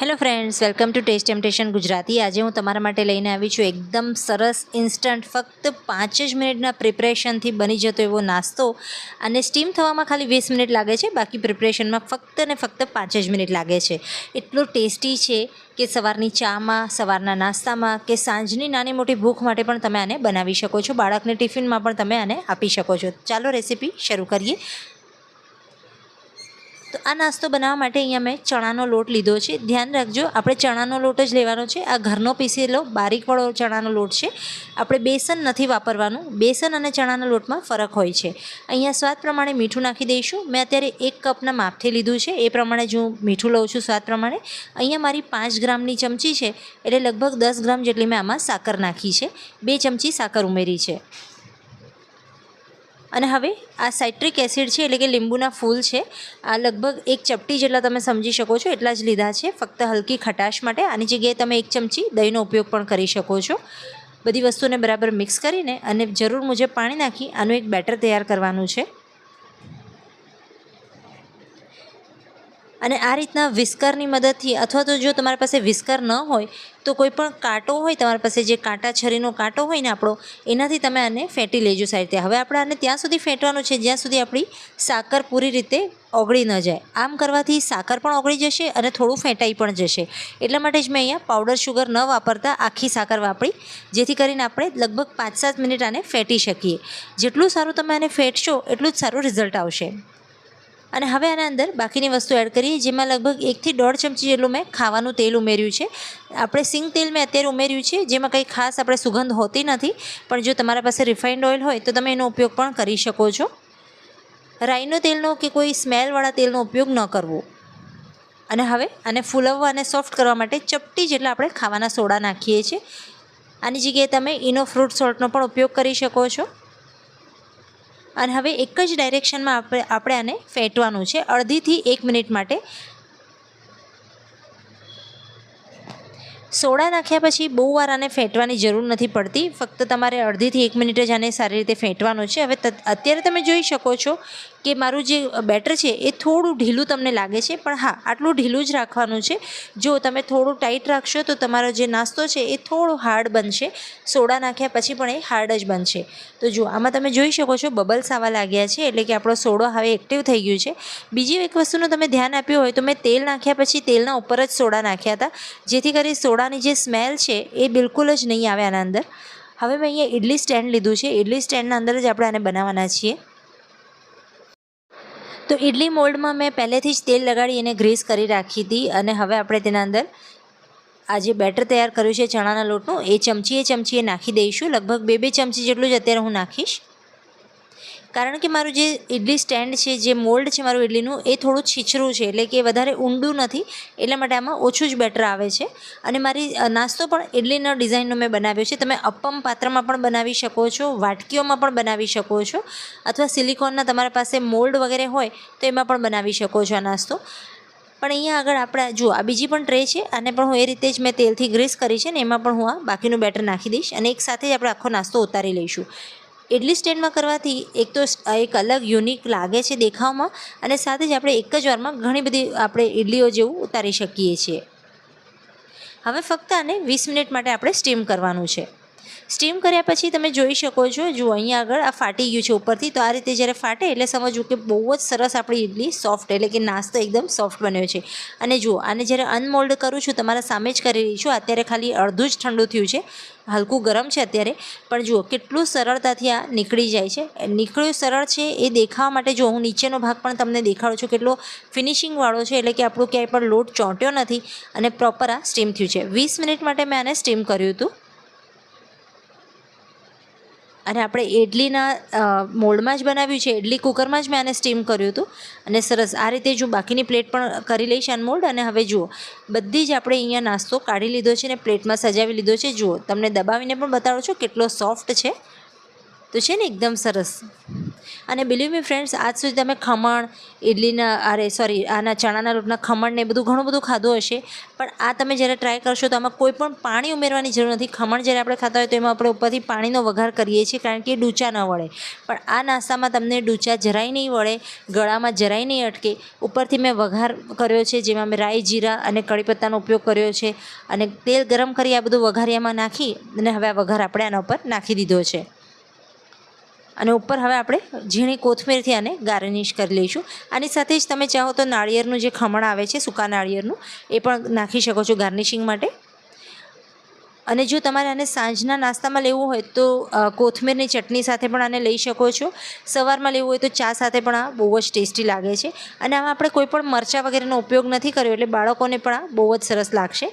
Hello friends welcome to taste temptation Gujarati આજે હું તમારા માટે લઈને આવી છું એકદમ સરસ ઇન્સ્ટન્ટ ફક્ત પાંચ જ મિનિટના પ્રિપરેશનથી બની જતો એવો નાસ્તો. અને સ્ટીમ થવામાં ખાલી વીસ મિનિટ લાગે છે, બાકી પ્રિપરેશનમાં ફક્ત ને ફક્ત પાંચ જ મિનિટ લાગે છે. એટલો ટેસ્ટી છે કે સવારની ચામાં, સવારના નાસ્તામાં કે સાંજની નાની મોટી ભૂખ માટે પણ તમે આને બનાવી શકો છો. બાળકને ટિફિનમાં પણ તમે આને આપી શકો છો. ચાલો રેસીપી શરૂ કરીએ. તો આ નાસ્તો બનાવવા માટે અહીંયા મેં ચણાનો લોટ લીધો છે. ધ્યાન રાખજો, આપણે ચણાનો લોટ જ લેવાનો છે. આ ઘરનો પીસેલો બારીકવાળો ચણાનો લોટ છે. આપણે બેસન નથી વાપરવાનું, બેસન અને ચણાના લોટમાં ફરક હોય છે. અહીંયા સ્વાદ પ્રમાણે મીઠું નાખી દઈશું. મેં અત્યારે એક કપના માપથી લીધું છે. એ પ્રમાણે જ હું મીઠું લઉં છું સ્વાદ પ્રમાણે. અહીંયા મારી પાંચ ગ્રામની ચમચી છે. એટલે લગભગ દસ ગ્રામ જેટલી મેં આમાં સાકર નાખી છે. બે ચમચી સાકર ઉમેરી છે. અને હવે આ સાઇટ્રિક એસિડ છે, એટલે કે લીંબુના ફૂલ છે, આ લગભગ એક ચપટી જેટલા તમે સમજી શકો છો, એટલા જ લીધા છે. ફક્ત હલકી ખટાશ માટે આની જગ્યાએ તમે એક ચમચી દહીંનો ઉપયોગ પણ કરી શકો છો. બધી વસ્તુને બરાબર મિક્સ કરીને અને જરૂર મુજબ પાણી નાખી આનું એક બેટર તૈયાર કરવાનું છે. અને આ રીતના વિસ્કરની મદદથી અથવા તો જો તમારી પાસે વિસ્કર ન હોય, તો કોઈ પણ કાંટો હોય, તમારી પાસે જે કાંટા છરીનો કાંટો હોય ને આપણો, એનાથી તમે આને ફેંટી લેજો સારી રીતે. હવે આપણે આને ત્યાં સુધી ફેંટવાનું છે, જ્યાં સુધી આપણી સાકર પૂરી રીતે ઓગળી ન જાય. આમ કરવાથી સાકર પણ ઓગળી જશે અને થોડું ફેંટાઈ પણ જશે. એટલા માટે જ મેં અહીંયા પાવડર શુગર ન વાપરતા આખી સાકર વાપરી, જેથી કરીને આપણે લગભગ પાંચ સાત મિનિટ આને ફેંટી શકીએ. જેટલું સારું તમે આને ફેંટશો, એટલું જ સારું રિઝલ્ટ આવશે. અને હવે આના અંદર બાકીની વસ્તુ એડ કરીએ, જેમાં લગભગ એકથી દોઢ ચમચી જેટલું મેં ખાવાનું તેલ ઉમેર્યું છે. આપણે સિંગ તેલ મેં અત્યારે ઉમેર્યું છે, જેમાં કંઈ ખાસ આપણે સુગંધ હોતી નથી, પણ જો તમારા પાસે રિફાઇન્ડ ઓઇલ હોય તો તમે એનો ઉપયોગ પણ કરી શકો છો. રાઈનો તેલનો કે કોઈ સ્મેલવાળા તેલનો ઉપયોગ ન કરવો. અને હવે આને ફૂલવવા અને સોફ્ટ કરવા માટે ચપટી જેટલા આપણે ખાવાના સોડા નાખીએ છીએ. આની જગ્યાએ તમે ઇનો ફ્રૂટ સોલ્ટનો પણ ઉપયોગ કરી શકો છો. અને હવે એક જ ડાયરેક્શનમાં આપણે આપણે આને ફેંટવાનું છે. અડધીથી એક મિનિટ માટે સોડા નાખ્યા પછી બહુ વાર આને ફેંટવાની જરૂર નથી પડતી. ફક્ત તમારે અડધીથી એક મિનિટ જ આને સારી રીતે ફેંટવાનું છે. હવે અત્યારે તમે જોઈ શકો છો કે મારું જે બેટર છે એ થોડું ઢીલું તમને લાગે છે, પણ હા, આટલું ઢીલું જ રાખવાનું છે. જો તમે થોડું ટાઈટ રાખશો તો તમારો જે નાસ્તો છે એ થોડો હાર્ડ બનશે. સોડા નાખ્યા પછી પણ એ હાર્ડ જ બનશે. તો જો આમાં તમે જોઈ શકો છો બબલ્સ આવા લાગ્યા છે, એટલે કે આપણો સોડો હવે એક્ટિવ થઈ ગયું છે. બીજી એક વસ્તુનું તમે ધ્યાન આપ્યું હોય તો મેં તેલ નાખ્યા પછી તેલના ઉપર જ સોડા નાખ્યા હતા. જેથી કરી સોડાની જે સ્મેલ છે એ બિલકુલ જ નહીં આવે આના અંદર. હવે મેં અહીંયા ઇડલી સ્ટેન્ડ લીધું છે. ઇડલી સ્ટેન્ડના અંદર જ આપણે આને બનાવવાના છીએ. તો ઇડલી મોલ્ડમાં મેં પહેલેથી જ તેલ લગાડી એને ગ્રીસ કરી રાખી હતી અને હવે આપણે તેના અંદર આ જે બેટર તૈયાર કર્યું છે ચણાના લોટનું, એ ચમચીએ ચમચીએ નાખી દઈશું. લગભગ બે બે ચમચી જેટલું જ અત્યારે હું નાખીશ. કારણ કે મારું જે ઇડલી સ્ટેન્ડ છે, જે મોલ્ડ છે મારું ઇડલીનું એ થોડું છીછરું છે, એટલે કે વધારે ઊંડું નથી, એટલા માટે આમાં ઓછું જ બેટર આવે છે. અને મારી નાસ્તો પણ ઇડલીના ડિઝાઇનનો મેં બનાવ્યો છે. તમે અપમ પાત્રમાં પણ બનાવી શકો છો, વાટકીઓમાં પણ બનાવી શકો છો, અથવા સિલિકોનના તમારા પાસે મોલ્ડ વગેરે હોય, તો એમાં પણ બનાવી શકો છો આ નાસ્તો. પણ અહીંયા આગળ આપણે, જુઓ, આ બીજી પણ ટ્રે છે અને પણ હું એ રીતે જ મેં તેલથી ગ્રીસ કરી છે ને, એમાં પણ હું આ બાકીનું બેટર નાખી દઈશ અને એક સાથે જ આપણે આખો નાસ્તો ઉતારી લઈશું. ઇડલી સ્ટેન્ડમાં કરવાથી એક તો એક અલગ યુનિક લાગે છે દેખાવમાં અને સાથે જ આપણે એક જ વારમાં ઘણી બધી આપણે ઇડલીઓ જેવું ઉતારી શકીએ છીએ. હવે ફક્ત આને વીસ મિનિટ માટે આપણે સ્ટીમ કરવાનું છે. સ્ટીમ કર્યા પછી તમે જોઈ શકો છો જુઓ અહીંયા આગળ આ ફાટી ગયું છે ઉપરથી, તો આ રીતે જ્યારે ફાટે એટલે સમજવું કે બહુ જ સરસ આપણી ઇડલી સોફ્ટ એટલે કે નાસ્તો એકદમ સોફ્ટ બન્યો છે. અને જુઓ આને જ્યારે અનમોલ્ડ કરું છું, તમારા સામે જ કરી રહી છું, અત્યારે ખાલી અડધું જ ઠંડુ થયું છે, હલકું ગરમ છે અત્યારે, પણ જુઓ કેટલું સરળતાથી આ નીકળી જાય છે. નીકળ્યું સરળ છે એ દેખાવા માટે જો હું નીચેનો ભાગ પણ તમને દેખાડું છું, કેટલો ફિનિશિંગવાળો છે, એટલે કે આપણું ક્યાંય પણ લોટ ચોંટ્યો નથી અને પ્રોપર આ સ્ટીમ થયું છે. વીસ મિનિટ માટે મેં આને સ્ટીમ કર્યું હતું. અને આપણે ઇડલીના મોલ્ડમાં જ બનાવ્યું છે. ઇડલી કુકરમાં જ મેં આને સ્ટીમ કર્યું હતું. અને સરસ, આ રીતે જો બાકીની પ્લેટ પણ કરી લઈશ અનમોલ્ડ અને હવે જુઓ, બધી જ આપણે અહીંયા નાસ્તો કાઢી લીધો છે ને પ્લેટમાં સજાવી લીધો છે. જુઓ, તમને દબાવીને પણ બતાડો છો કેટલો સોફ્ટ છે. તો છે ને એકદમ સરસ. અને બિલીવ મી ફ્રેન્ડ્સ આજ સુધી તમે ખમણ ઇડલીના અરે સોરી આના ચણાના રોટના ખમણ ને બધું ઘણું બધું ખાધું હશે. પણ આ તમે જ્યારે ટ્રાય કરશો તો આમાં કોઈ પણ પાણી ઉમેરવાની જરૂર નથી. ખમણ જ્યારે આપણે ખાતા હોય તો એમાં આપણે ઉપરથી પાણીનો વઘાર કરીએ છીએ કારણ કે ડૂચા ન વળે. પણ આ નાસ્તામાં તમને ડૂચા જરાય નહીં વળે, ગળામાં જરાય નહીં અટકે. ઉપરથી મેં વઘાર કર્યો છે, જેમાં મેં રાઈ, જીરા અને કડી પત્તાનો ઉપયોગ કર્યો છે. અને તેલ ગરમ કરી આ બધું વઘારિયામાં નાખી અને હવે આ વઘાર આપણે આના ઉપર નાખી દીધો છે. અને ઉપર હવે આપણે ઝીણી કોથમીરથી આને ગાર્નિશ કરી લઈશું. આની સાથે જ તમે ચાહો તો નાળિયેરનું જે ખમણ આવે છે, સૂકા નાળિયેરનું, એ પણ નાખી શકો છો ગાર્નિશિંગ માટે. અને જો તમારે આને સાંજના નાસ્તામાં લેવું હોય તો કોથમીરની ચટણી સાથે પણ આને લઈ શકો છો. સવારમાં લેવું હોય તો ચા સાથે પણ આ બહુ જ ટેસ્ટી લાગે છે. અને આમાં આપણે કોઈ પણ મરચાં વગેરેનો ઉપયોગ નથી કર્યો એટલે બાળકોને પણ આ બહુ જ સરસ લાગશે.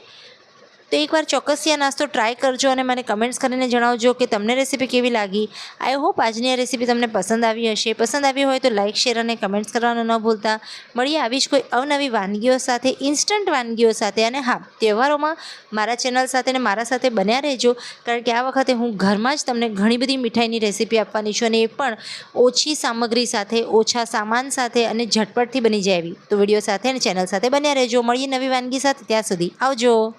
તો એકવાર ચોક્કસથી આ નાસ્તો ટ્રાય કરજો અને મને કમેન્ટ્સ કરીને જણાવજો કે તમને રેસીપી કેવી લાગી. આઈ હોપ આજની આ રેસીપી તમને પસંદ આવી હશે. પસંદ આવી હોય તો લાઇક શેર અને કમેન્ટ્સ કરવાનું ન ભૂલતા. મળીએ આવી જ કોઈ અવનવી વાનગીઓ સાથે ઇન્સ્ટન્ટ વાનગીઓ સાથે અને હા, તહેવારોમાં મારા ચેનલ સાથે અને મારા સાથે બન્યા રહેજો. કારણ કે આ વખતે હું ઘરમાં જ તમને ઘણી બધી મીઠાઈની રેસીપી આપવાની છું અને એ પણ ઓછી સામગ્રી સાથે, ઓછા સામાન સાથે અને ઝટપટથી બની જાય એવી. તો વીડિયો સાથે અને ચેનલ સાથે બન્યા રહેજો. મળીએ નવી વાનગી સાથે. ત્યાં સુધી આવજો.